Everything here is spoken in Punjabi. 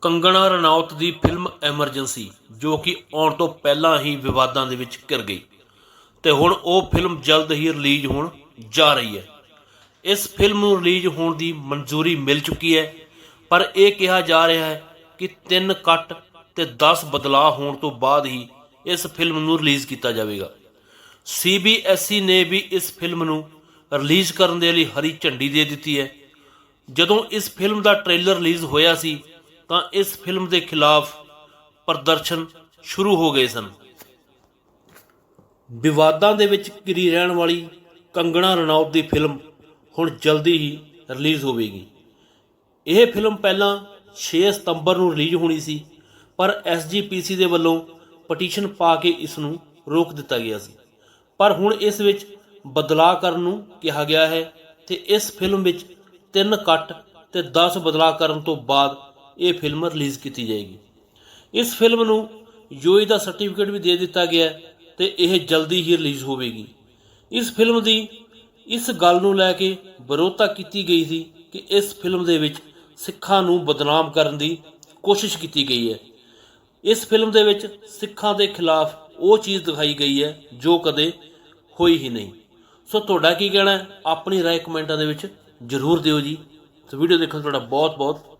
ਕੰਗਣਾ ਰਣੌਤ ਦੀ ਫਿਲਮ ਐਮਰਜੈਂਸੀ, ਜੋ ਕਿ ਆਉਣ ਤੋਂ ਪਹਿਲਾਂ ਹੀ ਵਿਵਾਦਾਂ ਦੇ ਵਿੱਚ ਘਿਰ ਗਈ। ਤੇ ਹੁਣ ਉਹ ਫਿਲਮ ਜਲਦ ਹੀ ਰਿਲੀਜ਼ ਹੋਣ ਜਾ ਰਹੀ ਹੈ। ਇਸ ਫਿਲਮ ਨੂੰ ਰਿਲੀਜ਼ ਹੋਣ ਦੀ ਮਨਜ਼ੂਰੀ ਮਿਲ ਚੁੱਕੀ ਹੈ, ਪਰ ਇਹ ਕਿਹਾ ਜਾ ਰਿਹਾ ਹੈ ਕਿ 3 ਕੱਟ ਤੇ 10 ਬਦਲਾਅ ਹੋਣ ਤੋਂ ਬਾਅਦ ਹੀ ਇਸ ਫਿਲਮ ਨੂੰ ਰਿਲੀਜ਼ ਕੀਤਾ ਜਾਵੇਗਾ। ਸੀਬੀਐਸਈ ਨੇ ਵੀ ਇਸ ਫਿਲਮ ਨੂੰ ਰਿਲੀਜ਼ ਕਰਨ ਦੇ ਲਈ ਹਰੀ ਝੰਡੀ ਦੇ ਦਿੱਤੀ ਹੈ। ਜਦੋਂ ਇਸ ਫਿਲਮ ਦਾ ਟ੍ਰੇਲਰ ਰਿਲੀਜ਼ ਹੋਇਆ ਸੀ ਤਾਂ ਇਸ ਫਿਲਮ ਦੇ ਖਿਲਾਫ ਪ੍ਰਦਰਸ਼ਨ ਸ਼ੁਰੂ ਹੋ ਗਏ ਸਨ। ਵਿਵਾਦਾਂ ਦੇ ਵਿੱਚ ਘਿਰੀ ਰਹਿਣ ਵਾਲੀ ਕੰਗਣਾ ਰਣੌਤ ਦੀ ਫਿਲਮ ਹੁਣ ਜਲਦੀ ਹੀ ਰਿਲੀਜ਼ ਹੋਵੇਗੀ। ਇਹ ਫਿਲਮ ਪਹਿਲਾਂ 6 ਸਤੰਬਰ ਨੂੰ ਰਿਲੀਜ਼ ਹੋਣੀ ਸੀ, ਪਰ ਐਸਜੀਪੀਸੀ ਦੇ ਵੱਲੋਂ ਪਟੀਸ਼ਨ ਪਾ ਕੇ ਇਸ ਨੂੰ ਰੋਕ ਦਿੱਤਾ ਗਿਆ ਸੀ। ਪਰ ਹੁਣ ਇਸ ਵਿੱਚ ਬਦਲਾਅ ਕਰਨ ਨੂੰ ਕਿਹਾ ਗਿਆ ਹੈ ਤੇ ਇਸ ਫਿਲਮ ਵਿੱਚ 3 ਕੱਟ ਤੇ 10 ਬਦਲਾਅ ਕਰਨ ਤੋਂ ਬਾਅਦ ਇਹ ਫਿਲਮ ਰਿਲੀਜ਼ ਕੀਤੀ ਜਾਏਗੀ। ਇਸ ਫਿਲਮ ਨੂੰ ਯੂਏ ਦਾ ਸਰਟੀਫਿਕੇਟ ਵੀ ਦੇ ਦਿੱਤਾ ਗਿਆ ਹੈ ਤੇ ਇਹ ਜਲਦੀ ਹੀ ਰਿਲੀਜ਼ ਹੋਵੇਗੀ। ਇਸ ਫਿਲਮ ਦੀ ਇਸ ਗੱਲ ਨੂੰ ਲੈ ਕੇ ਵਿਰੋਧਤਾ ਕੀਤੀ ਗਈ ਸੀ ਕਿ ਇਸ ਫਿਲਮ ਦੇ ਵਿੱਚ ਸਿੱਖਾਂ ਨੂੰ ਬਦਨਾਮ ਕਰਨ ਦੀ ਕੋਸ਼ਿਸ਼ ਕੀਤੀ ਗਈ ਹੈ। ਇਸ ਫਿਲਮ ਦੇ ਵਿੱਚ ਸਿੱਖਾਂ ਦੇ ਖਿਲਾਫ ਉਹ ਚੀਜ਼ ਦਿਖਾਈ ਗਈ ਹੈ ਜੋ ਕਦੇ ਹੋਈ ਹੀ ਨਹੀਂ। ਸੋ ਤੁਹਾਡਾ ਕੀ ਕਹਿਣਾ ਹੈ? ਆਪਣੀ ਰਾਏ ਕਮੈਂਟਾਂ ਦੇ ਵਿੱਚ ਜਰੂਰ ਦਿਓ ਜੀ। ਸੋ ਵੀਡੀਓ ਦੇਖਣ ਦਾ ਤੁਹਾਡਾ ਬਹੁਤ ਬਹੁਤ